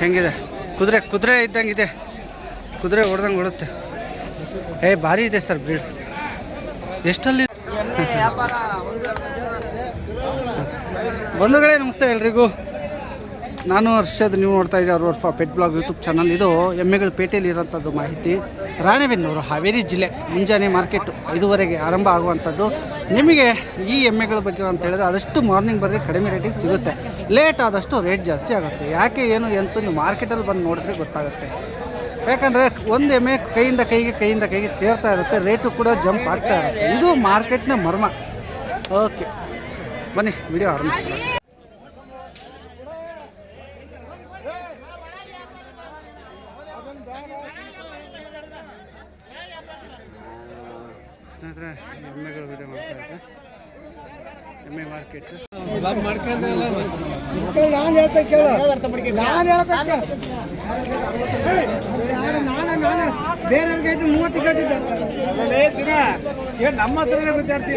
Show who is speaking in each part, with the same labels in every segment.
Speaker 1: ಹೆಂಗಿದೆ? ಕುದುರೆ ಕುದುರೆ ಇದ್ದಂಗೆ ಇದೆ. ಕುದುರೆ ಹೊಡ್ದಂಗೆ ಓಡುತ್ತೆ. ಏ, ಭಾರಿ ಇದೆ ಸರ್ ಬ್ರೀಡ್ ಎಷ್ಟಲ್ಲಿ? ಬಂಧುಗಳೇ, ನಮಸ್ತೆ ಎಲ್ರಿಗೂ. ನಾನು ಹರ್ಷದ್. ನೀವು ನೋಡ್ತಾ ಇದ್ದೀರಿ ಅವ್ರ ಪೆಟ್ ಬ್ಲಾಗ್ ಯೂಟ್ಯೂಬ್ ಚಾನಲ್. ಇದು ಎಮ್ಮೆಗಳ ಪೇಟೆಯಲ್ಲಿ ಇರೋಂಥದ್ದು ಮಾಹಿತಿ. ರಾಣೆಬೆನ್ನೂರು ಹಾವೇರಿ ಜಿಲ್ಲೆ ಮುಂಜಾನೆ ಮಾರ್ಕೆಟ್ ಐದುವರೆಗೆ ಆರಂಭ ಆಗುವಂಥದ್ದು. ನಿಮಗೆ ಈ ಎಮ್ಮೆಗಳ ಬಗ್ಗೆ ಅಂತ ಹೇಳಿದ್ರೆ ಆದಷ್ಟು ಮಾರ್ನಿಂಗ್ ಬರೀ ಕಡಿಮೆ ರೇಟಿಗೆ ಸಿಗುತ್ತೆ. ಲೇಟ್ ಆದಷ್ಟು ರೇಟ್ ಜಾಸ್ತಿ ಆಗುತ್ತೆ. ಯಾಕೆ, ಏನು, ಎಂತೂ ನೀವು ಮಾರ್ಕೆಟಲ್ಲಿ ಬಂದು ನೋಡಿದ್ರೆ ಗೊತ್ತಾಗುತ್ತೆ. ಯಾಕಂದರೆ ಒಂದು ಎಮ್ಮೆ ಕೈಯಿಂದ ಕೈಗೆ ಕೈಯಿಂದ ಕೈಗೆ ಸೇರ್ತಾ ಇರುತ್ತೆ. ರೇಟು ಕೂಡ ಜಂಪ್ ಆಗ್ತಾ ಇರುತ್ತೆ. ಇದು ಮಾರ್ಕೆಟ್ನ ಮರ್ಮ. ಓಕೆ ಬನ್ನಿ ವಿಡಿಯೋ ಆರಂಭಿಸ್ತೀವಿ ಸ್ನೇಹಿತರೆ ಎಮ್ಮೆಗಳು ವಿಡಿಯೋ ಮಾಡ್ತಾ ಇದ್ದೆ ಎಮ್ಮೆ ಮಾರ್ಕೆಟ್
Speaker 2: ನಾನು ಹೇಳ್ತಾ ಕೇಳು. ನಾನು ಹೇಳ್ತಾ ಕೇಳು. ನಾನು ನಾನು. ಬೇರೆಯವ್ರಿಗೆ ಐದು ಮೂವತ್ತು ಕೇಳ್ತಿದ್ದೆ
Speaker 3: ನಮ್ಮ ಹತ್ರ ವಿದ್ಯಾರ್ಥಿ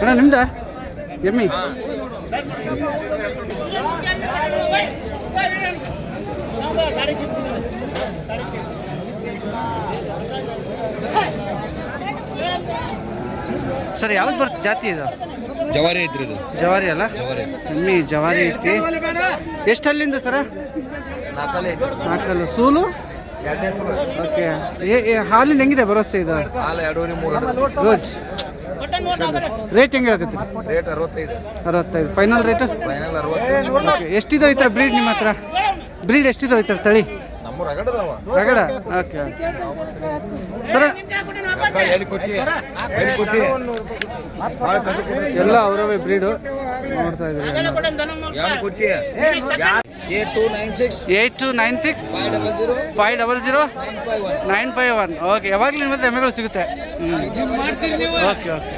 Speaker 1: ಅಣ್ಣ ನಿಮ್ದ? ಎಮ್ಮಿ? ಸರ್ ಯಾವ್ದು ಬರುತ್ತೆ ಜಾತಿ ಇದು?
Speaker 4: ಜವಾರಿ ಐತ್ರಿ ಇದು.
Speaker 1: ಜವಾರಿ ಅಲ್ಲ?
Speaker 4: ಜವಾರಿ.
Speaker 1: ಎಮ್ಮಿ ಜವಾರಿ ಐತಿ. ಎಷ್ಟಲ್ಲಿಂದ ಸರ?
Speaker 4: ನಾಕಲ್ಲಿ
Speaker 1: ನಾಲ್ಕಲ್ಲು. ಸೂಲು? ಓಕೆ. ಹಾಲಿಂದ ಹೆಂಗಿದೆ ಭರವಸೆ ಇದು?
Speaker 4: ಹಾಲು ಎರಡೂವರೆ ಮೂರು
Speaker 1: ಗುಡ್ ರೇಟ್ ಹೆಂಗೆ ಹೇಳ್ತೈತಿ
Speaker 4: ರೇಟ್ ಅರವತ್ತೈದು.
Speaker 1: ಅರವತ್ತೈದು. ಫೈನಲ್ ರೇಟ್
Speaker 4: ಫೈನಲ್ ಅರವತ್ತೈದು
Speaker 1: ಓಕೆ ಎಷ್ಟಿದಾವೆ ಈ ಥರ ಬ್ರೀಡ್ ನಿಮ್ಮ ಹತ್ರ? ಬ್ರೀಡ್ ಎಷ್ಟಿದಾವೆ ಈ ಥರ ತಳಿ? ರಗಡ ಓಕೆ ಸರ
Speaker 4: ಎಲ್ಲ
Speaker 1: ಅವರವೇ ಬ್ರೀಡು ನೋಡ್ತಾ ಇದ್ದೀವಿ
Speaker 4: ಯಾರು ಕೊಟ್ಟಿ eight two nine six
Speaker 1: eight two nine six
Speaker 4: five double zero nine five one
Speaker 1: okay ಯಾವಾಗಲೂ ನಿಮ್ಮ ಹತ್ರ ಎಮ್ಮೆಗಳು ಸಿಗುತ್ತೆ. Okay okay.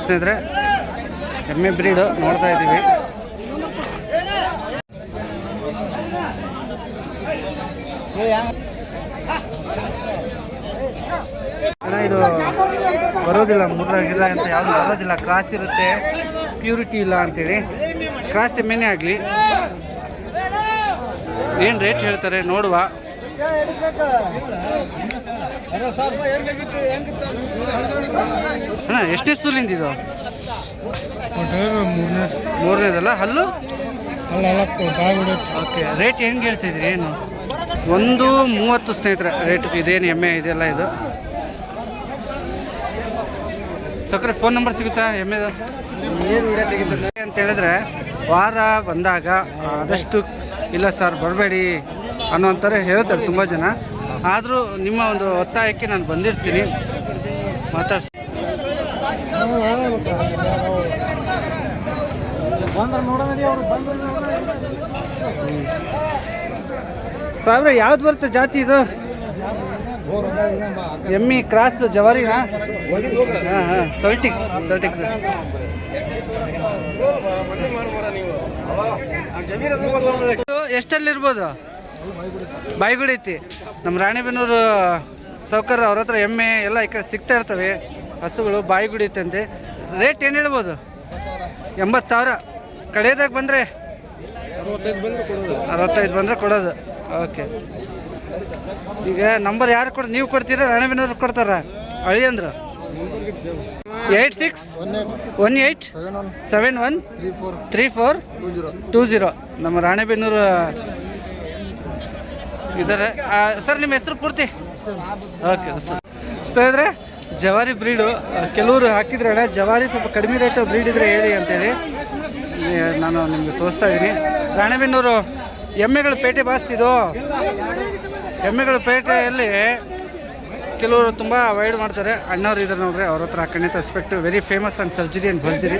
Speaker 1: ಸ್ನೇಹಿತರೆ ಎಮ್ಮೆ ಬ್ರೀಡು ನೋಡ್ತಾ ಇದ್ದೀವಿ. ಅಣ್ಣ ಇದು ಬರೋದಿಲ್ಲ ಮುರ್ರಾಗಿಲ್ಲ ಅಂತ ಯಾವುದು ಬರೋದಿಲ್ಲ. ಕ್ರಾಸ್ ಇರುತ್ತೆ ಪ್ಯೂರಿಟಿ ಇಲ್ಲ ಅಂತೇಳಿ. ಕ್ರಾಸ್ ಎಮ್ಮೆನೇ ಆಗಲಿ. ಏನು ರೇಟ್ ಹೇಳ್ತಾರೆ? ನೋಡುವ. ಅಣ್ಣ ಎಷ್ಟೇ ಸೂಲಿಂದ ಇದು? ಮೂರನೇದಲ್ಲ? ಹಲ್ಲು? ಓಕೆ ರೇಟ್ ಹೆಂಗೆ ಹೇಳ್ತಿದ್ರಿ ಏನು? ಒಂದು ಮೂವತ್ತು ಸ್ನೇಹಿತರೆ ರೇಟ್ ಇದೇನು ಎಮ್ಮೆ ಇದೆಲ್ಲ ಇದು? ಸಕ್ಕರೆ ಫೋನ್ ನಂಬರ್ ಸಿಗುತ್ತಾ? ಎಮ್ಮೆದು ಏನು ವಿಡಿಯೋ ತೆಗಿತಾರೆ ಅಂತ ಹೇಳಿದ್ರೆ, ವಾರ ಬಂದಾಗ ಆದಷ್ಟು ಇಲ್ಲ ಸರ್, ಬರಬೇಡಿ ಅನ್ನೋಂಥರ ಹೇಳ್ತಾರೆ ತುಂಬ ಜನ. ಆದರೂ ನಿಮ್ಮ ಒಂದು ಒತ್ತಾಯಕ್ಕೆ ನಾನು ಬಂದಿರ್ತೀನಿ. ಮಾತಾಡ್ಸಿ. ಸಾವಿರ ಯಾವ್ದು ಬರುತ್ತೆ ಜಾತಿ ಇದು? ಎಮ್ಮಿ ಕ್ರಾಸ್ ಜವಾರಿನಾ? ಹಾಂ ಹಾಂ. ಸಲ್ಟಿ ಸಲ್ಟಿಕ್ ಎಷ್ಟಲ್ಲಿರ್ಬೋದು ಬಾಯಿಗುಡಿ ಐತಿ ನಮ್ಮ ರಾಣಿಬೆನ್ನೂರು ಸೌಕರ್ಯ ಅವ್ರ ಹತ್ರ ಎಮ್ಮೆ ಎಲ್ಲ ಈ ಕಡೆ ಸಿಗ್ತಾ ಇರ್ತವೆ. ಹಸುಗಳು ಬಾಯಿಗುಡಿ ಐತಂತೆ ರೇಟ್ ಏನು ಹೇಳ್ಬೋದು? ಎಂಬತ್ತು ಸಾವಿರ. ಕಡೆಯದಾಗ ಬಂದರೆ? ಅರವತ್ತೈದು ಬಂದರೆ ಕೊಡೋದು. ಓಕೆ ಈಗ ನಂಬರ್ ಯಾರು ಕೊಡ್, ನೀವು ಕೊಡ್ತೀರಾ, ರಾಣೆಬೆನ್ನೂರು ಕೊಡ್ತಾರ? ಅಳಿಯಂದ್ರ eight six one eight seven one three four two zero. ನಮ್ಮ ರಾಣೆಬೆನ್ನೂರು, ಇದಾರೆ. ಸರ್, ನಿಮ್ಮ ಹೆಸರು ಪೂರ್ತಿ? Okay, sir. ಸ್ನೇಹಿತರೆ, ಜವಾರಿ ಬ್ರೀಡು ಕೆಲವರು ಹಾಕಿದ್ರೆ ಅಣ್ಣ, ಜವಾರಿ ಸ್ವಲ್ಪ ಕಡಿಮೆ ರೇಟು ಬ್ರೀಡ್ ಇದ್ರೆ ಹೇಳಿ ಅಂತೇಳಿ ನಾನು ನಿಮಗೆ ತೋರಿಸ್ತಾ ಇದ್ದೀನಿ. ರಾಣೆಬೆನ್ನೂರು ಎಮ್ಮೆಗಳು ಪೇಟೆ ಬಾಸ್ ಇದು ಎಮ್ಮೆಗಳ ಪೇಟೆಯಲ್ಲಿ ಕೆಲವರು ತುಂಬ ಅವಾಯ್ಡ್ ಮಾಡ್ತಾರೆ. ಅಣ್ಣವ್ರು ಇದ್ದಾರೆ ನೋಡ್ರಿ, ಅವ್ರ ಹತ್ರ ಖಂಡಿತ respect very famous and surgery and ಭರ್ಜರಿ.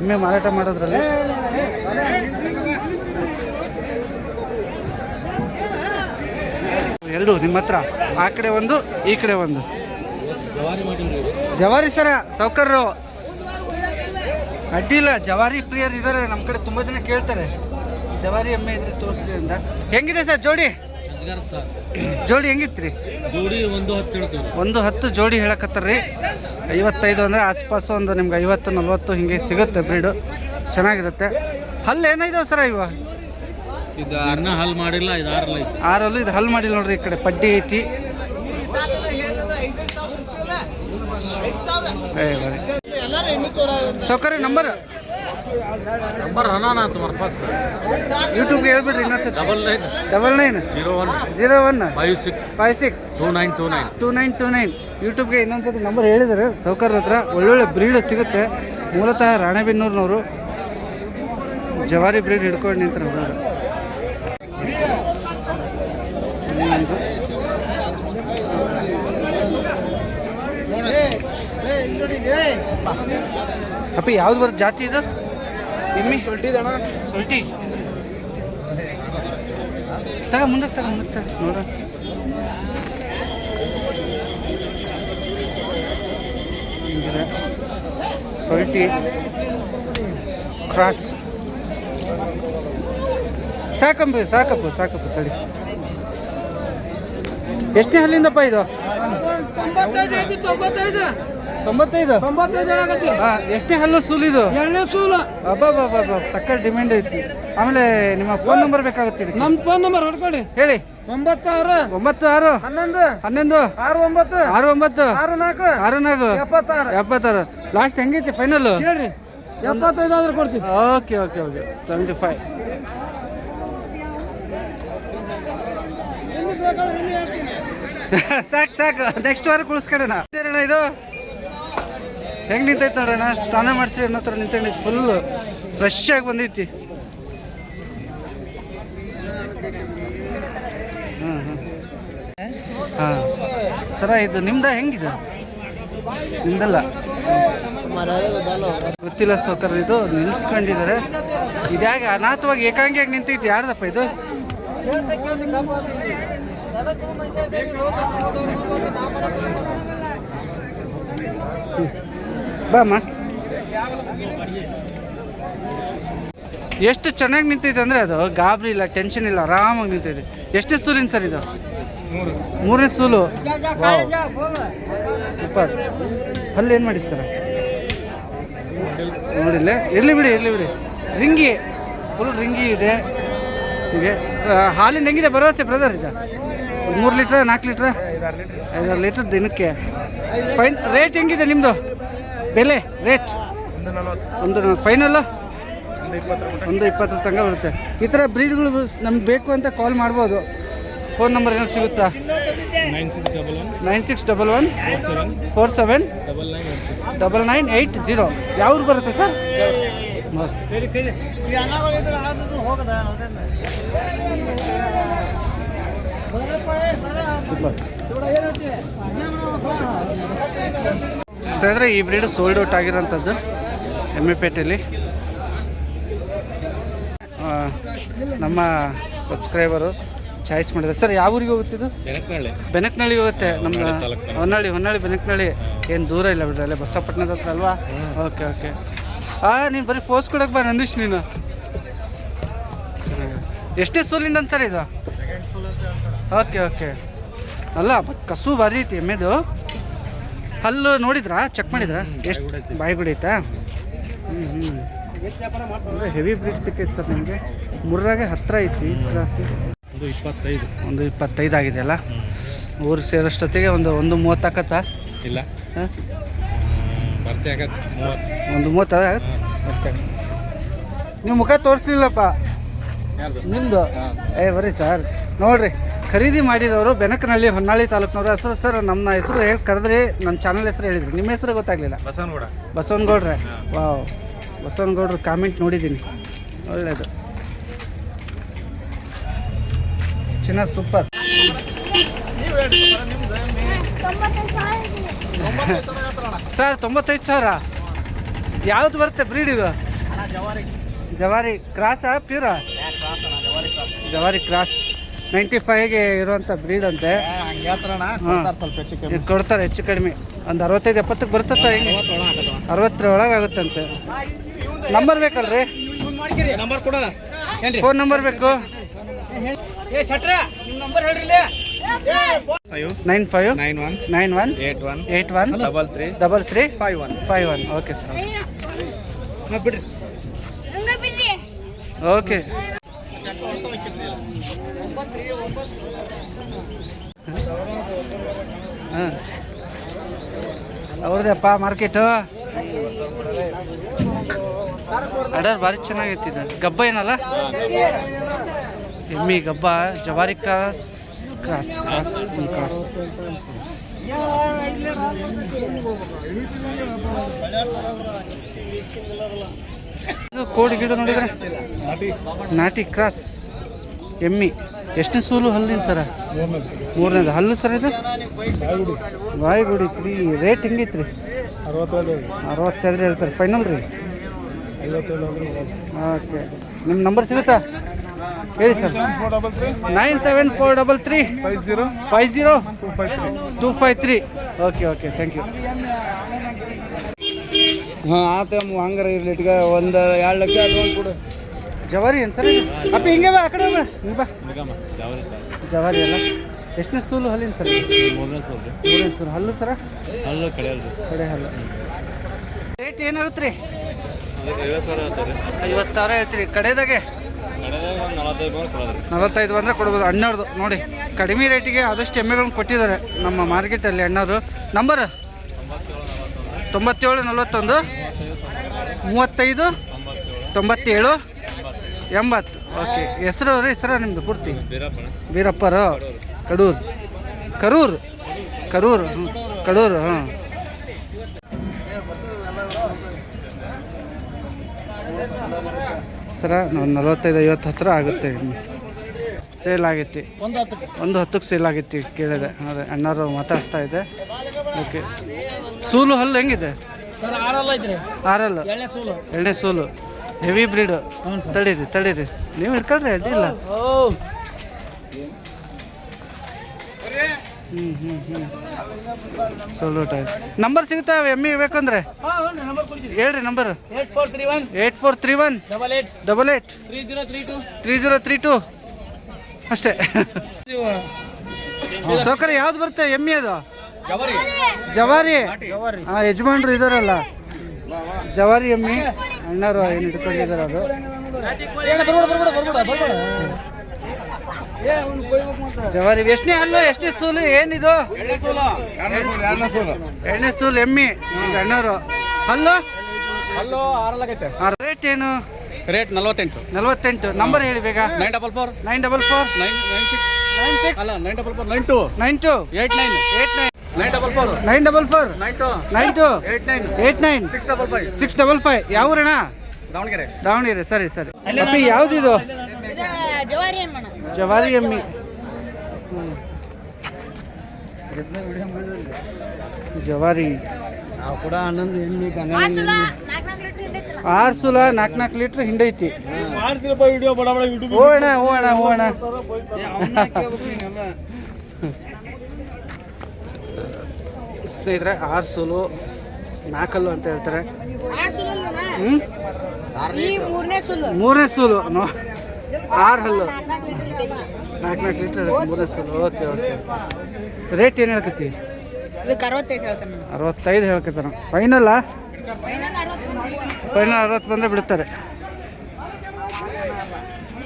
Speaker 1: ಎಮ್ಮೆ ಮಾರಾಟ ಮಾಡೋದ್ರಲ್ಲಿ. ಎರಡು, ನಿಮ್ಮ ಹತ್ರ. ಆ ಕಡೆ ಒಂದು, ಈ ಕಡೆ ಒಂದು. ಜವಾರಿ ಸರ ಸೌಕರ್ಯರು ಅಡ್ಡಿಲ್ಲ ಜವಾರಿ ಪ್ರಿಯರ್ ಇದ್ದಾರೆ. ನಮ್ಮ ಕಡೆ ತುಂಬ ಜನ ಕೇಳ್ತಾರೆ. ಜವಾರಿ ಎಮ್ಮೆ ಇದ್ರೆ ತೋರಿಸ್ರಿ ಅಂತ. ಹೆಂಗಿದೆ ಸರ್ ಜೋಡಿ? ಜೋಡಿ ಹೆಂಗಿತ್ರಿ?
Speaker 3: ಜೋಡಿ ಒಂದು ಹತ್ತು ಹೇಳ್ತೀವಿ
Speaker 1: ಒಂದು ಹತ್ತು ಜೋಡಿ ಹೇಳಕತ್ತಾರ್ರಿ. ಐವತ್ತೈದು ಅಂದರೆ ಆಸ್ಪಾಸು ಒಂದು ನಿಮ್ಗೆ ಐವತ್ತು ನಲ್ವತ್ತು ಹಿಂಗೆ ಸಿಗುತ್ತೆ ಬ್ರೀಡು ಚೆನ್ನಾಗಿರುತ್ತೆ. ಹಲ್ಲು ಏನಾಯ್ತವ ಸರ ಇವ?
Speaker 3: ಇದು ಅನ್ನ ಹಲ್ ಮಾಡಿಲ್ಲ ಇದು ಆರಲ್ಲ
Speaker 1: ಆರಲ್ಲೂ ಇದು ಹಲ್ಲು ಮಾಡಿಲ್ಲ ನೋಡ್ರಿ ಈ ಕಡೆ ಪಡ್ಡಿ ಐತಿ. ಸೌಕರ್ಯ ನಂಬರ್?
Speaker 3: ನಂಬರ್ ಅನಾನ ಅಂತ ಮರ್ಪಾಸ್
Speaker 1: ಯೂಟ್ಯೂಬ್ಗೆ ಹೇಳ್ಬಿಡ್ರಿ ಇನ್ನೊಂದ್ಸತಿ.
Speaker 3: Double nine
Speaker 1: double nine
Speaker 3: zero one
Speaker 1: zero one
Speaker 3: five six
Speaker 1: five six
Speaker 3: two nine two nine
Speaker 1: two nine two nine ಯೂಟ್ಯೂಬ್ಗೆ ಇನ್ನೊಂದ್ಸತಿ ನಂಬರ್ ಹೇಳಿದ್ದಾರೆ ಸೌಕರ್ಯ ಹತ್ರ ಒಳ್ಳೊಳ್ಳೆ ಬ್ರೀಡ್ ಸಿಗುತ್ತೆ. ಮೂಲತಃ ರಾಣೆಬೆನ್ನೂರಿನವರು ಜವಾರಿ ಬ್ರೀಡ್ ಹಿಡ್ಕೊಂಡು ನಿಂತಾರೆ ಹುಡುಗರು. ಅಪ್ಪ ಯಾವ್ದು ಬರೋ ಜಾತಿ ಇದು? ಎಮ್ಮಿ ಸೊಲ್ಟಿದಣ ಸೊಲ್ಟಿ. ತಗ ಮುಂದಕ್ಕೆ ತಗ ಮುಂದಕ್ಕೆ ತಗ ನೋಡ. ಸೊಲ್ಟಿ. ಕ್ರಾಸ್. ಸಾಕಂಬ ಸಾಕಪ್ಪ ಸಾಕಪ್ಪ ತಡಿ. ಎಷ್ಟನೇ ಹಲ್ಲಿಂದಪ್ಪ ಇದು?
Speaker 2: ತೊಂಬತ್ತೈದು? ತೊಂಬತ್ತೈದು ಹೇಳಕತ್ತಿ
Speaker 1: ಹಾಂ ಎಷ್ಟನೇ ಹಲ್ಲು ಸೂಲಿದು
Speaker 2: ಇದು? ಸಕ್ಕರೆ
Speaker 1: ಅಬ್ಬಬ್ಬಬ್ಬ ಸಕ್ಕರೆ ಡಿಮ್ಯಾಂಡ್ ಐತಿ. ಆಮೇಲೆ ನಿಮ್ಮ ಫೋನ್ ನಂಬರ್ ಬೇಕಾಗುತ್ತೆ ಇದಕ್ಕೆ.
Speaker 2: ನಮ್ಮ ಫೋನ್ ನಂಬರ್ ಹೊಡ್ಕೊಳ್ಳಿ
Speaker 1: ಹೇಳಿ.
Speaker 2: ಒಂಬತ್ತಾರು
Speaker 1: ಒಂಬತ್ತು ಆರು
Speaker 2: ಹನ್ನೊಂದು
Speaker 1: ಹನ್ನೊಂದು
Speaker 2: ಆರು ಒಂಬತ್ತು
Speaker 1: ಆರು ಒಂಬತ್ತು
Speaker 2: ಆರು ನಾಲ್ಕು
Speaker 1: ಆರು ನಾಲ್ಕು
Speaker 2: ಎಪ್ಪತ್ತಾರು.
Speaker 1: ಎಪ್ಪತ್ತಾರು. ಲಾಸ್ಟ್ ಹೆಂಗೈತಿ ಫೈನಲ್
Speaker 2: ಹೇಳ್ರಿ. ಎಪ್ಪತ್ತೈದು ಆದ್ರೆ ಕೊಡ್ತೀವಿ.
Speaker 1: Okay okay okay seventy five
Speaker 2: ಎಲ್ಲಿ ಬೇಕಾದ್ರೆ ಇಲ್ಲಿ ಹೇಳ್ತೀನಿ.
Speaker 1: ಸಾಕು ಸಾಕು. ನೆಕ್ಸ್ಟ್ ವಾರ ಕುಳಿಸ್ಕೊಡೋಣ. ಇದು? ಹೆಂಗೆ ನಿಂತೈತೆ ನೋಡೋಣ ಸ್ನಾನ ಮಾಡಿಸಿ ಅನ್ನೋ ಥರ ನಿಂತೈತಿ ಫುಲ್ಲು ಫ್ರೆಶ್ ಆಗಿ ಬಂದೈತಿ. ಹಾಂ ಹ್ಞೂ ಹಾಂ. ಸರ, ಇದು ನಿಮ್ದ ಹೆಂಗಿದೆ? ನಿಮ್ದಲ್ಲ? ಗೊತ್ತಿಲ್ಲ ಸೌಕರ್ಯ, ಇದು ನಿಲ್ಸ್ಕೊಂಡಿದ್ದಾರೆ. ಇದ್ಯಾಗ ಅನಾಥವಾಗಿ ಏಕಾಂಗಿಯಾಗಿ ನಿಂತೈತಿ? ಯಾರ್ದಪ್ಪ ಇದು? ಬಾಮ್ಮ ಎಷ್ಟು ಚೆನ್ನಾಗಿ ನಿಂತೈತೆ ಅಂದರೆ ಅದು. ಗಾಬರಿ ಇಲ್ಲ ಟೆನ್ಷನ್ ಇಲ್ಲ, ಆರಾಮಾಗಿ ನಿಂತೈತೆ ಎಷ್ಟನೇ ಸೂಲಿನ ಸರ್ ಇದು? ಮೂರನೇ ಸೂಲು. ಸೂಪರ್ ಅಲ್ಲಿ ಏನು ಮಾಡಿದ್ದು ಸರ್? ನೋಡಿಲ್ಲ. ಇರಲಿ ಬಿಡಿ ಇರಲಿ ಬಿಡಿ. ರಿಂಗಿ. ಫುಲ್ ರಿಂಗಿ ಇದೆ. ಹೀಗೆ. ಹಾಲಿಂದ ಹೆಂಗಿದೆ ಭರವಸೆ ಬ್ರದರ್ ಇದು? ಮೂರು ಲೀಟ್ರ್, ನಾಲ್ಕು ಲೀಟ್ರ? ಐದಾರು ಲೀಟ್ರ್ ದಿನಕ್ಕೆ. ಫೈನ್ ರೇಟ್ ಹೆಂಗಿದೆ ನಿಮ್ಮದು ಬೆಲೆ ರೇಟ್ ಒಂದು ಫೈನಲ್ ಒಂದು ಇಪ್ಪತ್ತರ ತನಕ ಬರುತ್ತೆ. ಈ ಥರ ಬ್ರೀಡ್ಗಳು ನಮ್ಗೆ ಬೇಕು ಅಂತ ಕಾಲ್ ಮಾಡ್ಬೋದು. ಫೋನ್ ನಂಬರ್ ಏನಾದ್ರು ಸಿಗುತ್ತಾ?
Speaker 3: Nine six double one
Speaker 1: nine six double one
Speaker 3: four seven double nine
Speaker 1: eight zero ಯಾವ್ದು ಬರುತ್ತೆ ಸರ್? ಸೂಪರ್. ಸ್ನೇಹಿತರೆ ಈ ಬ್ರೀಡ್ ಸೋಲ್ಡ್ ಔಟ್ ಆಗಿರೋಂಥದ್ದು ಎ ಪೇಟೆಯಲ್ಲಿ ಆ, ನಮ್ಮ ಸಬ್ಸ್ಕ್ರೈಬರು ಚಾಯ್ಸ್ ಮಾಡಿದ್ದಾರೆ. ಸರ್ ಯಾವ ಊರಿಗೆ ಹೋಗುತ್ತಿದ್ದು? ಬೆನಕ್ನಳ್ಳಿ ಹೋಗುತ್ತೆ. ನಮ್ಮ ಹೊನ್ನಾಳಿ ಹೊನ್ನಾಳಿ ಬೆನಕ್ನಳ್ಳಿ ಏನು ದೂರ ಇಲ್ಲ ಬಿಡ್ರಿ ಅಲ್ಲೇ ಬಸವಪಟ್ಟಣದ ಹತ್ರ ಅಲ್ವಾ? Okay okay. ಹಾಂ ನೀನು ಬರೀ ಫೋರ್ಸ್ ಕೊಡೋಕೆ ಬಾ ನಂದೀಶ್ ನೀನು. ಎಷ್ಟೇ ಸೋಲಿಂದ ಸರ್ ಇದು? Okay okay. ಅಲ್ಲ ಬಟ್ ಕಸು ಭಾರಿ ಐತಿ ಎಮ್ಮೆದು. ಹಲ್ಲು ನೋಡಿದ್ರಾ? ಚೆಕ್ ಮಾಡಿದ್ರಾ? ಎಷ್ಟು ಬಾಯಿ ಬಿಡೈತಾ. ಹ್ಞೂ ಹ್ಞೂ ಹೆವಿ ಬ್ರೀಡ್ ಸಿಕ್ಕೈತೆ ಸರ್ ನಿಮಗೆ. ಮುರ್ರಾಗೆ ಹತ್ತಿರ ಐತಿ
Speaker 3: ಒಂದು ಇಪ್ಪತ್ತೈದು.
Speaker 1: ಒಂದು ಇಪ್ಪತ್ತೈದು ಆಗಿದೆಯಲ್ಲ ಊರು ಸೇರೋಷ್ಟೊತ್ತಿಗೆ ಒಂದು ಒಂದು ಮೂವತ್ತಾಕತ್ತಾ
Speaker 3: ಇಲ್ಲ.
Speaker 1: ಹಾಂ?
Speaker 3: ಬರ್ತೆ ಆಗತ್ತೆ ಮೂವತ್ತು.
Speaker 1: ಒಂದು ಮೂವತ್ತು ಆಗತ್ತೆ? ಮತ್ತೆ ನೀವು ಮುಖ ತೋರಿಸ್ಲಿಲ್ಲಪ್ಪ. ನಿಮ್ಮದು ಏ ಬರ್ರಿ ಸರ್. ನೋಡ್ರಿ. ಖರೀದಿ ಮಾಡಿದವರು ಬೆನಕನಹಳ್ಳಿ ಹೊನ್ನಾಳಿ ತಾಲೂಕಿನವರು. ಹೆಸರು ಸರ್ ನಮ್ಮ ಹೆಸರು ಹೇಳಿ ಕರೆದ್ರಿ ನಮ್ಮ ಚಾನಲ್ ಹೆಸರು ಹೇಳಿದ್ರಿ. ನಿಮ್ಮ ಹೆಸರು ಗೊತ್ತಾಗಲಿಲ್ಲ?
Speaker 3: ಬಸವನಗೌಡ.
Speaker 1: ಬಸವನಗೌಡ್ರೆ? ವಾವ್. ಬಸವನಗೌಡ್ರ ಕಾಮೆಂಟ್ ನೋಡಿದ್ದೀನಿ. ಒಳ್ಳೆಯದು ಚಿನ್ನ ಸೂಪರ್ ಸರ್ ತೊಂಬತ್ತೈದು ಸಾವಿರ? ಯಾವ್ದು ಬರುತ್ತೆ ಬ್ರೀಡ್ ಇದು? ಜವಾರಿ. ಕ್ರಾಸ? ಪ್ಯೂರಾ ಜವಾರಿ ಕ್ರಾಸ್. ನೈಂಟಿ ಫೈವ್ಗೆ ಇರುವಂಥ ಬ್ರೀಡ್ ಅಂತೆ. ಹಾಂ. ಇದು ಕೊಡ್ತಾರೆ ಹೆಚ್ಚು ಕಡಿಮೆ. ಒಂದು ಅರವತ್ತೈದು ಎಪ್ಪತ್ತಕ್ಕೆ ಬರ್ತತ್ತ ಹೆಂಗೆ? ಅರವತ್ತರ ಒಳಗೆ ಆಗುತ್ತಂತೆ. ನಂಬರ್ ಬೇಕಲ್ರಿ?
Speaker 3: ನಂಬರ್ ಕೊಡ.
Speaker 1: ಫೋನ್ ನಂಬರ್ ಬೇಕು.
Speaker 3: Five
Speaker 1: nine five
Speaker 3: nine one
Speaker 1: nine one
Speaker 3: eight one
Speaker 1: eight one
Speaker 3: double three
Speaker 1: double three
Speaker 3: five one
Speaker 1: five one okay sir
Speaker 3: ಬಿಡ್ರಿ.
Speaker 1: ಓಕೆ ಹಾಂ ಅವ್ರದ್ದಪ್ಪ ಮಾರ್ಕೆಟು ಅಡರ್ ಭಾರಿ ಚೆನ್ನಾಗೈತಿ ಇದು. ಗಬ್ಬ ಏನಲ್ಲ? ಎಮ್ಮಿ ಗಬ್ಬ, ಜವಾರಿ ಕ್ರಾಸ್ ಕ್ರಾಸ್ ಕ್ರಾಸ್ ಕ್ರಾಸ್. ಇದು ಕೋಡಿ ಗಿಡ ನೋಡಿದ್ರೆ? ನಾಟಿ ಕ್ರಾಸ್. ಎಮ್ಮಿ. ಎಷ್ಟನೇ ಸೂಲು ಹಲ್ಲಿನ ಸರ? ಮೂರನೇದು. ಹಲ್ಲು ಸರ್ ಇದು? ಬಾಯಿಗುಡಿ ತ್ರೀ ರೇಟ್ ಹೆಂಗೈತೆ ರೀ ಅರವತ್ತೆರಡು ಹೇಳ್ತಾರೆ. ಫೈನಲ್ ರೀ? ಓಕೆ. ನಿಮ್ಮ ನಂಬರ್ ಸಿಗುತ್ತಾ? ಹೇಳಿ sir. Nine seven four double three.
Speaker 3: Five zero.
Speaker 1: Five zero
Speaker 3: two five three.
Speaker 1: Okay okay. Thank you
Speaker 2: ಹಾಂ ಆತ ಹಂಗಾರ ಇರ್ಲಿ ಇಟ್ಗ ಒಂದು ಎರಡು ಲಕ್ಷ ಅಡ್ವಾನ್ಸ್ ಕೊಡು.
Speaker 1: ಜವಾರಿ ಏನು ಸರ್ ಅಪ್ಪ ಹಿಂಗೆ ಬಾ ಆ ಕಡೆ ಬಾ ಹಿಂಗೆ ಬಾ. ಜವಾರಿ ಅಲ್ಲ. ಎಷ್ಟನೇ ಸೂಲು ಹಲ್ಲಿನ ಸರ್
Speaker 3: ಮೂರನೇ
Speaker 1: ಸೂಲು. ಹಲ್ಲು ಸರ?
Speaker 3: ಹಲ್ಲು ಕಡೆ ಹಲ್ಲು.
Speaker 1: ಕಡೆ ಹಲ್ಲು. ರೇಟ್ ಏನಾಗುತ್ತೆ ರೀ.
Speaker 3: ಐವತ್ತು ಸಾವಿರ ಹೇಳ್ತಾರೆ.
Speaker 1: ಹೇಳ್ತೀರಿ ಕಡೆದಾಗೆ
Speaker 3: ನಲವತ್ತೈದು
Speaker 1: ಬಂದರೆ ಕೊಡ್ಬೋದು. ಅಣ್ಣವ್ರದ್ದು ನೋಡಿ ಕಡಿಮೆ ರೇಟಿಗೆ ಆದಷ್ಟು ಎಮ್ಮೆಗಳನ್ನ ಕೊಟ್ಟಿದ್ದಾರೆ ನಮ್ಮ ಮಾರ್ಕೆಟಲ್ಲಿ ಅಣ್ಣವರು ನಂಬರ್? ತೊಂಬತ್ತೇಳು ನಲವತ್ತೊಂದು ಮೂವತ್ತೈದು ತೊಂಬತ್ತೇಳು ಎಂಬತ್ತು. ಓಕೆ ಹೆಸರು ರೀ ಹೆಸರು ನಿಮ್ಮದು ಪೂರ್ತಿ?
Speaker 3: ವೀರಪ್ಪರು
Speaker 1: ವೀರಪ್ಪರ ಕಡೂರು. ಕರೂರು? ಕರೂರು ಹ್ಞೂ ಕಡೂರು ಹ್ಞೂ ಸರ ನಲ್ವತ್ತೈದು ನಲವತ್ತೈದು ಐವತ್ತು ಹತ್ರ ಆಗುತ್ತೆ. ಸೇಲ್ ಆಗೈತಿ. ಒಂದು ಹತ್ತಕ್ಕೆ. ಸೇಲ್ ಆಗೈತಿ ಕೇಳಿದೆ. ಅದೇ ಅಣ್ಣಾರು ಮಾತಾಡಿಸ್ತಾ ಇದೆ ಓಕೆ. ಸೂಲು ಹಲ್ಲು ಹೆಂಗಿದೆ?
Speaker 5: ಸರ್ ಆರಲ್ಲ ಐತ್ರಿ.
Speaker 1: ಆರಲ್ಲ?
Speaker 5: ಎಣ್ಣೆ ಸೂಲು.
Speaker 1: ಹೆವಿ ಬ್ರೀಡು ತಡೀರಿ ತಡೀರಿ. ನೀವು ಹಿಡ್ಕೊಳ್ರಿ ಅಡ್ಡಿಲ್ಲ ಹ್ಞೂ ಹ್ಞೂ ಹ್ಞೂ ಸೋಲು ಟೈಮ್ ನಂಬರ್ ಸಿಗುತ್ತಾ ಎಮ್ಮಿ ಬೇಕಂದ್ರೆ ಹೇಳ್ರಿ number
Speaker 5: eight four three one.
Speaker 1: Eight four three one.
Speaker 5: Double eight. Three zero three two.
Speaker 1: Three zero three two. ಅಷ್ಟೇ. ಸೌಕರ್ಯ ಯಾವ್ದು ಬರುತ್ತೆ ಎಮ್ಮಿ ಅದು? ಜವಾರಿ. ಹಾಂ ಯಜಮಾನ್ರು ಇದಾರಲ್ಲ. ಜವಾರಿ ಎಮ್ಮಿ ಅಣ್ಣರು ಏನು ಇಟ್ಕೊಂಡಿದ್ದಾರೆ ಅದು. ಜವಾರಿ ಎಷ್ಟನೇ ಅಲ್ಲ ಎಷ್ಟನೇ ಸೂಲು ಏನಿದು?
Speaker 4: ಎರಡನೇ ಸೋಲು.
Speaker 1: ಎಮ್ಮಿ ಅಣ್ಣರು. ಹಲ್ಲು?
Speaker 4: ಅಲ್ಲೋ ಆರಲಾಗೈತೆ
Speaker 1: ರೇಟ್ ಏನು?
Speaker 4: ರೇಟ್ ನಲವತ್ತೆಂಟು.
Speaker 1: ನಲವತ್ತೆಂಟು. ನಂಬರ್ ಹೇಳಿ ಬೇಗ.
Speaker 4: Nine double four.
Speaker 1: Nine double four.
Speaker 4: Nine nine six.
Speaker 1: Nine six.
Speaker 4: ಅಲ್ಲ nine double four nine two.
Speaker 1: Nine two.
Speaker 4: Eight nine.
Speaker 1: Eight nine.
Speaker 4: Nine double four
Speaker 1: nine
Speaker 4: two eight nine six double five
Speaker 1: ಯಾವ ಊರಣ
Speaker 4: ದಾವಣಗೆರೆ.
Speaker 1: ದಾವಣಗೆರೆ. ಸರಿ ಸರಿ. ಅಪ್ಪಿ ಯಾವ್ದಿದು
Speaker 6: ಜವಾರಿ
Speaker 1: ಎಮ್ಮಿ. ಜವಾರಿ.
Speaker 2: ಕೂಡ ಹನ್ನೊಂದು ಎಣ್ಣೆ
Speaker 6: ನಾಲ್ಕು ನಾಲ್ಕು ಲೀಟ್ರ್ ಹಿಡಿತಲ್ಲ.
Speaker 1: ಆರು ಸುಲ ನಾಲ್ಕು ನಾಲ್ಕು ಲೀಟ್ರ್ ಹಿಂಡೈತಿ.
Speaker 5: ಹೋಣ ಹೋಣ ಬಡ ಬಡ ಯೂಟ್ಯೂಬ್
Speaker 1: ಹೋ ಅಣ್ಣ ಹೋ ಅಣ್ಣ ಹೋ ಅಣ್ಣ ಸ್ನೇಹಿತರೆ ಆರು ಸೋಲು ನಾಲ್ಕಲ್ಲು ಅಂತ ಹೇಳ್ತಾರೆ. ಹ್ಞೂ
Speaker 6: ಮೂರನೇ ಸುಲು.
Speaker 1: ಆರು ಹಲ್ಲು.
Speaker 6: ನಾಲ್ಕು ನಾಲ್ಕು ಲೀಟ್ರ್
Speaker 1: ಮೂರನೇ ಸೂಲು. Okay okay. ರೇಟ್ ಏನು ಹೇಳ್ಕತ್ತಿ?
Speaker 6: ಇದಕ್ಕೆ ಅರವತ್ತೈದು
Speaker 1: ಹೇಳ್ಕತ್ತಾನ. ಫೈನಲ್ಲ
Speaker 6: ಫೈನಲ್ ಅರವತ್ತು
Speaker 1: ಬಂದರೆ ಬಿಡ್ತಾರೆ.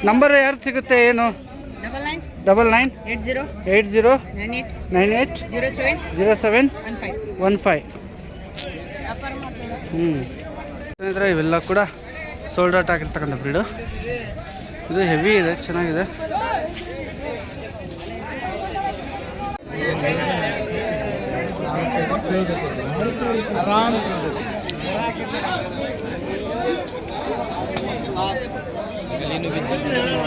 Speaker 1: ನಂಬರ್ ಯಾರು ಸಿಗುತ್ತೆ ಏನು?
Speaker 6: Double nine
Speaker 1: double nine
Speaker 6: eight zero
Speaker 1: eight zero
Speaker 6: nine eight
Speaker 1: nine eight
Speaker 6: zero seven
Speaker 1: zero seven
Speaker 6: one five
Speaker 1: ಹ್ಞೂ ಸ್ನೇಹಿತರೆ ಇವೆಲ್ಲ ಕೂಡ ಸೋಲ್ಡ್ ಔಟ್ ಆಗಿರ್ತಕ್ಕಂಥ ಬ್ರೀಡು ಇದು ಹೆವಿ ಇದೆ ಚೆನ್ನಾಗಿದೆ.
Speaker 5: ಏ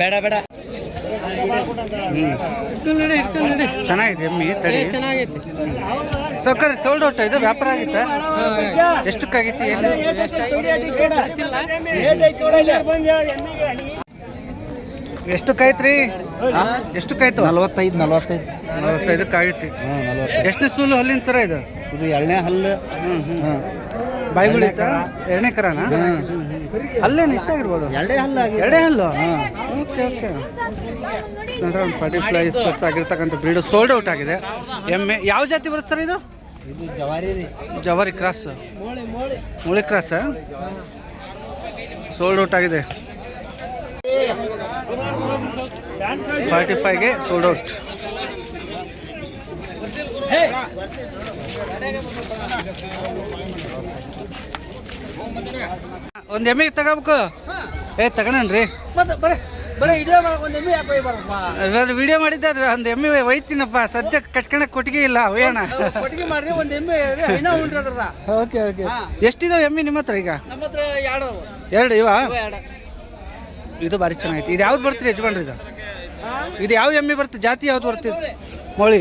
Speaker 5: ಬೇಡ ಬೇಡ.
Speaker 1: ಚೆನ್ನಾಗಿದೆ ಎಮ್ಮಿ ತಡಿ.
Speaker 5: ಚೆನ್ನಾಗೈತಿ.
Speaker 1: ಸೌಕರ್ಯ ಸೋಲ್ಡ್ ಔಟ್ ಇದು ವ್ಯಾಪಾರ ಆಗಿತ್ತ? ಎಷ್ಟಕ್ಕಾಗಿತ್ತು ಏನು ಎಷ್ಟು ಕಾಯ್ತ್ರಿ ಎಷ್ಟು ಕಾಯ್ತು
Speaker 2: ನಲವತ್ತೈದು ನಲವತ್ತೈದು.
Speaker 1: ನಲವತ್ತೈದು ಕಾಯ್ತಿ
Speaker 2: ಹಾಂ ನಲವತ್ತು
Speaker 1: ಎಷ್ಟನೇ ಸೂಲು ಹಲ್ಲಿನ ಸರ ಇದು?
Speaker 2: ಇದು ಎರಡನೇ ಹಲ್ಲು.
Speaker 1: ಹ್ಞೂ ಹ್ಞೂ
Speaker 2: ಹಾಂ.
Speaker 1: ಬಾಯಿಗುಳಿ ಎರಡನೇ ಕರಾನ? ಅಲ್ಲೇನು ಇಷ್ಟ ಆಗಿರ್ಬೋದು?
Speaker 2: ಎರಡೇ ಹಲ್ಲು
Speaker 1: ಎರಡೇ ಹಲ್ಲು? Okay okay. ಒಂದು ಫಾರ್ಟಿ ಪ್ಲಸ್ ಆಗಿರ್ತಕ್ಕಂಥ ಬ್ರೀಡು ಸೋಲ್ಡ್ ಔಟ್ ಆಗಿದೆ. ಎಮ್ಮೆ ಯಾವ ಜಾತಿ ಬರುತ್ತೆ ಸರ್ ಇದು?
Speaker 2: ಇದು ಜವಾರಿ ರೀ.
Speaker 1: ಜವಾರಿ ಕ್ರಾಸ್ ಮುಳಿ ಕ್ರಾಸ್ ಸೋಲ್ಡ್ ಔಟ್ ಆಗಿದೆ. ಫಾರ್ಟಿ ಫೈವ್ಗೆ ಸೋಲ್ಡ್ ಔಟ್ ಒಂದು ಎಮ್ಮೆಗೆ ತಗೋಬೇಕು? ಏ ತಗೋಣನ್ರಿ.
Speaker 5: ಮತ್ತೆ ಬರೀ
Speaker 1: ವಿಡಿಯೋ ಮಾಡಿದ್ದೆ ಅದು ಒಂದು ಎಮ್ಮೆ ಒಯ್ತೀನಪ್ಪ ಸದ್ಯಕ್ಕೆ ಕಟ್ಕೊಳಕ್ ಕೊಟ್ಟಿಗೆ ಇಲ್ಲ ಒಯ್ಯೋಣ
Speaker 5: ಕೊಟ್ಟಿಗೆ ಮಾಡ್ರಿ ಒಂದು ಎಮ್ಮೆ
Speaker 1: ಓಕೆ ಓಕೆ. ಎಷ್ಟಿದಾವೆ ಎಮ್ಮೆ ನಿಮ್ಮ ಹತ್ರ ಈಗ?
Speaker 5: ನಮ್ಮ ಹತ್ರ ಎರಡು
Speaker 1: ಇವ? ಇದು ಭಾರಿ ಚೆನ್ನಾಗಿತ್ತು ಇದು ಯಾವ್ದು ಬರ್ತೀರಿ ಯಜಮಾನ್ರಿ ಇದು? ಇದು ಯಾವ ಎಮ್ಮೆ ಬರ್ತದೆ ಜಾತಿ ಯಾವ್ದು ಬರ್ತೀರಿ? ಮೊಳಿ.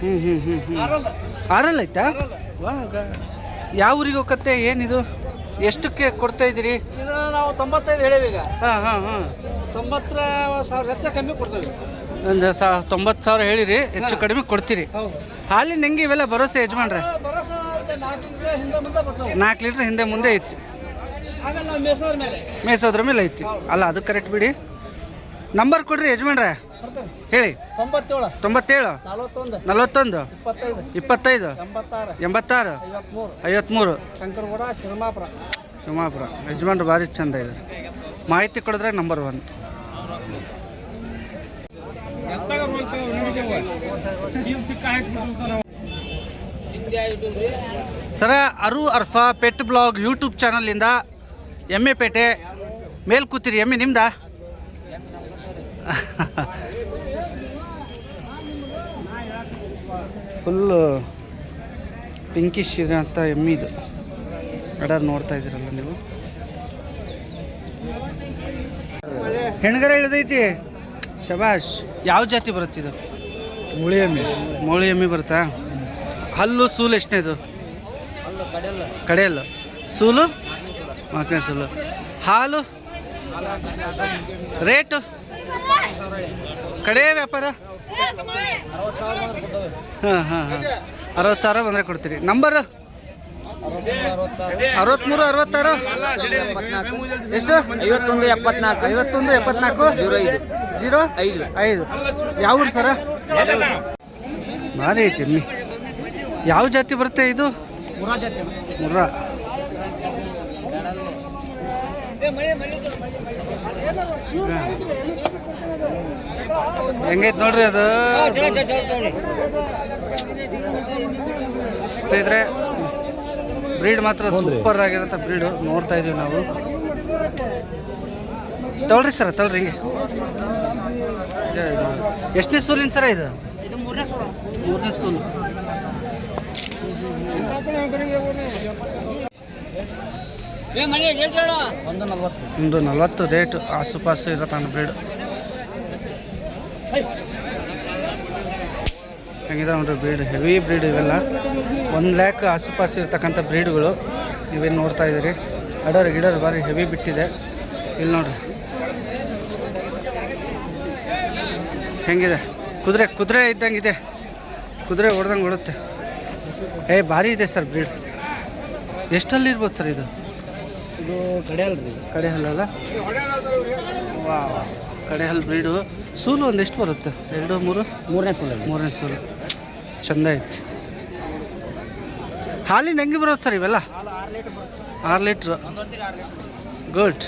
Speaker 5: ಹ್ಮ್
Speaker 1: ಹ್ಞೂ ಹ್ಞೂ ಹ್ಞೂ ಹ್ಞೂ
Speaker 5: ಆರಲ್ಲ.
Speaker 1: ವಾ ಗ- ಯಾವ ಊರಿಗೆ ಹೋಗತ್ತೆ? ಏನಿದು? ಎಷ್ಟಕ್ಕೆ ಕೊಡ್ತಾ ಇದ್ದೀರಿ?
Speaker 5: ಇದನ್ನ ನಾವು ತೊಂಬತ್ತೈದು ಹೇಳೀವಿ ಈಗ.
Speaker 1: ಹಾಂ ಹಾಂ ಹಾಂ.
Speaker 5: ತೊಂಬತ್ತರ ಸಾವಿರ ಹೆಚ್ಚು ಕಮ್ಮಿ ಕೊಡ್ತೇವೆ.
Speaker 1: ಒಂದು ಸಾ ತೊಂಬತ್ತು ಸಾವಿರ ಹೇಳಿರಿ ಹೆಚ್ಚು ಕಡಿಮೆ ಕೊಡ್ತೀರಿ.
Speaker 5: ಹೌದು.
Speaker 1: ಹಾಲಿನ ಹೆಂಗೆ ಇವೆಲ್ಲ ಭರೋಸೆ ಯಜಮಾನ್ರೆ?
Speaker 5: ಬರೋಸ ನಾಲ್ಕು ತಿಂಗಳ ಹಿಂದೆ ಮುಂದೆ ಬರ್ತಾವೆ.
Speaker 1: ನಾಲ್ಕು ಲೀಟ್ರ್ ಹಿಂದೆ ಮುಂದೆ ಇತ್ತು
Speaker 5: ಆಮೇಲೆ ನಾವು ಮೇಸೋದ್ರ ಮೇಲೆ.
Speaker 1: ಮೇಯ್ಸೋದ್ರ ಮೇಲೆ ಐತಿ. ಅಲ್ಲ ಅದು ಕರೆಕ್ಟ್ ಬಿಡಿ. ನಂಬರ್ ಕೊಡ್ರಿ ಯಜಮಾನ್ರೆ. ಹೇಳಿ.
Speaker 5: ತೊಂಬತ್ತೇಳು.
Speaker 1: ತೊಂಬತ್ತೇಳು.
Speaker 5: ನಲವತ್ತೊಂದು.
Speaker 1: ನಲವತ್ತೊಂದು.
Speaker 5: ಇಪ್ಪತ್ತೈದು.
Speaker 1: ಇಪ್ಪತ್ತೈದು.
Speaker 5: ಎಂಬತ್ತಾರು.
Speaker 1: ಎಂಬತ್ತಾರು.
Speaker 5: ಐವತ್ಮೂರು.
Speaker 1: ಐವತ್ತ್ಮೂರು
Speaker 5: ಶಂಕರಗೌಡ ಶಿರಮಾಪುರ
Speaker 1: ಶಿವಮಾಪುರ. ಯಜಮಾನ್ರು ಭಾರಿ ಚಂದ ಇದೆ. ಮಾಹಿತಿ ಕೊಡಿದ್ರೆ ನಂಬರ್ ಒನ್ ಸರ ಅರು ಅರ್ಫಾ ಪೆಟ್ ಬ್ಲಾಗ್ ಯೂಟ್ಯೂಬ್ ಚಾನಲಿಂದ ಎಮ್ಮೆ ಪೇಟೆ ಮೇಲ್ ಕೂತಿರಿ ಎಮ್ಮೆ ನಿಮ್ದ? ಫುಲ್ಲು ಪಿಂಕಿಶ್ ಇದೆ ಅಂತ ಎಮ್ಮಿ ಇದು. ಅಡರ್ ನೋಡ್ತಾ ಇದ್ದೀರಲ್ಲ ನೀವು? ಹೆಣ್ಗರ ಹೇಳಿದೈತಿ ಶಬಾಷ್ ಯಾವ ಜಾತಿ ಬರುತ್ತಿದ್ದು
Speaker 2: ಮುಳಿ ಎಮ್ಮಿ.
Speaker 1: ಮುಳಿ ಎಮ್ಮಿ ಬರುತ್ತಾ? ಹಲ್ಲು ಸೂಲು ಎಷ್ಟನೇದು? ಕಡೆಯಲ್ಲು. ಸೂಲು? ನಾಲ್ಕನೇ ಸೂಲು. ಹಾಲು? ರೇಟು? ಕಡೆ ವ್ಯಾಪಾರ? ಹಾಂ ಹಾಂ ಹಾಂ. ಅರವತ್ತು ಸಾವಿರ ಬಂದರೆ ಕೊಡ್ತೀರಿ. ನಂಬರ್ ಅರವತ್ಮೂರು ಅರವತ್ತಾರು? ಎಷ್ಟು?
Speaker 5: ಐವತ್ತೊಂದು ಎಪ್ಪತ್ನಾಲ್ಕು.
Speaker 1: ಐವತ್ತೊಂದು ಎಪ್ಪತ್ನಾಲ್ಕು? ಜೀರೋ ಐದು. ಜೀರೋ ಐದು. ಐದು. ಯಾವ ಊರು ಸರ? ಭಾರಿ ಐತಿ ಎಮ್ಮಿ. ಯಾವ ಜಾತಿ ಬರುತ್ತೆ ಇದು? ಮುರ್ರಾ ಹೆಂಗೈತೆ ನೋಡ್ರಿ ಅದು? ಇದ್ರೆ ಬ್ರೀಡ್ ಮಾತ್ರ ಸೂಪರ್ ಆಗಿರೋಂಥ ಬ್ರೀಡು ನೋಡ್ತಾ ಇದೀವಿ ನಾವು. ತಗೊಳ್ರಿ ಸರ್ ತಗೊಳ್ರಿ. ಹಿಂಗೆ ಎಷ್ಟನೇ ಸೂಲಿನ ಸರ ಇದು? ಮೂರನೇ ಸೂಲು
Speaker 2: ಒಂದು ನಲ್ವತ್ತು.
Speaker 1: ಆಸು ರೇಟ್ ಆಸುಪಾಸು ಇರತ್ತಾನ ಬ್ರೀಡ್ ಹೆಂಗಿದೆ ನೋಡ್ರಿ ಬ್ರೀಡ್ ಹೆವಿ ಬ್ರೀಡ್ ಇವೆಲ್ಲ. ಒಂದು ಲ್ಯಾಕ್ ಆಸುಪಾಸು ಇರ್ತಕ್ಕಂಥ ಬ್ರೀಡ್ಗಳು ನೀವೇನು ನೋಡ್ತಾ ಇದ್ದೀರಿ. ಅಡರ್ ಗಿಡರ್ ಭಾರಿ ಹೆವಿ ಬಿಟ್ಟಿದೆ. ಇಲ್ಲಿ ನೋಡ್ರಿ. ಹೆಂಗಿದೆ? ಕುದುರೆ ಕುದುರೆ ಇದ್ದಂಗಿದೆ ಕುದುರೆ ಹೊಡ್ದಂಗೆ ಹೊಡುತ್ತೆ ಏ ಭಾರಿ ಇದೆ ಸರ್ ಬ್ರೀಡ್ ಎಷ್ಟಲ್ಲಿ ಇರ್ಬೋದು ಸರ್ ಇದು?
Speaker 2: ಇದು ಕಡೆ ಅಲ್ರಿ.
Speaker 1: ಕಡೆ ಹಲ್ಲಲ್ಲ ವಾ ಕಡೆ ಹಲ್ಲು ಬ್ರೀಡು ಸೂಲು ಒಂದೆಷ್ಟು ಬರುತ್ತೆ? ಎರಡು ಮೂರು?
Speaker 2: ಮೂರನೇ ಸೂಲು
Speaker 1: ಮೂರನೇ ಸೂಲು. ಚಂದ ಐತಿ. ಹಾಲಿಂದ ಹೆಂಗೆ ಬರುತ್ತೆ ಸರ್ ಇವೆಲ್ಲ? ಆರು ಲೀಟ್ರು. Good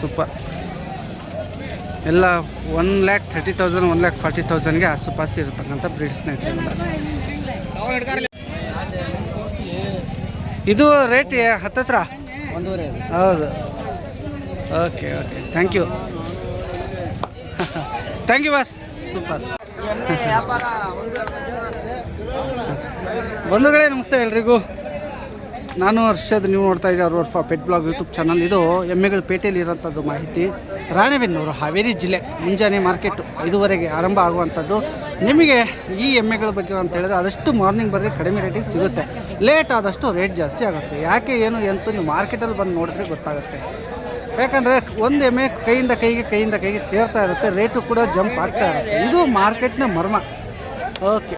Speaker 1: super. ಎಲ್ಲ one lakh thirty thousand one lakh forty ತೌಸಂಡ್ಗೆ ಆಸುಪಾಸು ಇರತಕ್ಕಂಥ ಬ್ರೀಡ್ ಸ್ನೇಹಿತರೆ ಇದು ರೇಟ್ ಹತ್ತತ್ರ? ಹೌದು. Okay okay thank you thank you boss super ಬಂಧುಗಳೇ, ನಮಸ್ತೆ ಎಲ್ರಿಗೂ. ನಾನು ಹರ್ಷದ್. ನೀವು ನೋಡ್ತಾ ಇದ್ದೀರಿ ಅವ್ರ ವರ್ಫ ಪೆಟ್ ಬ್ಲಾಗ್ ಯೂಟ್ಯೂಬ್ ಚಾನಲ್. ಇದು ಎಮ್ಮೆಗಳ ಪೇಟೆಯಲ್ಲಿ ಇರೋಂಥದ್ದು ಮಾಹಿತಿ. ರಾಣೆಬೆನ್ನೂರು, ಹಾವೇರಿ ಜಿಲ್ಲೆ, ಮುಂಜಾನೆ ಮಾರ್ಕೆಟು ಐದುವರೆಗೆ ಆರಂಭ ಆಗುವಂಥದ್ದು ನಿಮಗೆ ಈ ಎಮ್ಮೆಗಳ ಬಗ್ಗೆ ಅಂತ ಹೇಳಿದ್ರೆ ಆದಷ್ಟು ಮಾರ್ನಿಂಗ್ ಬರ್ರಿ ಕಡಿಮೆ ರೇಟಿಗೆ ಸಿಗುತ್ತೆ. ಲೇಟ್ ಆದಷ್ಟು ರೇಟ್ ಜಾಸ್ತಿ ಆಗುತ್ತೆ. ಯಾಕೆ, ಏನು, ಎಂತೂ, ನೀವು ಮಾರ್ಕೆಟಲ್ಲಿ ಬಂದು ನೋಡಿದ್ರೆ ಗೊತ್ತಾಗುತ್ತೆ. ಯಾಕಂದರೆ ಒಂದು ಎಮ್ಮೆ ಕೈಯಿಂದ ಕೈಗೆ ಕೈಯಿಂದ ಕೈಗೆ ಸೇರ್ತಾ ಇರುತ್ತೆ ರೇಟು ಕೂಡ ಜಂಪ್ ಆಗ್ತಾ ಇರುತ್ತೆ. ಇದು ಮಾರ್ಕೆಟ್ನ ಮರ್ಮ. ಓಕೆ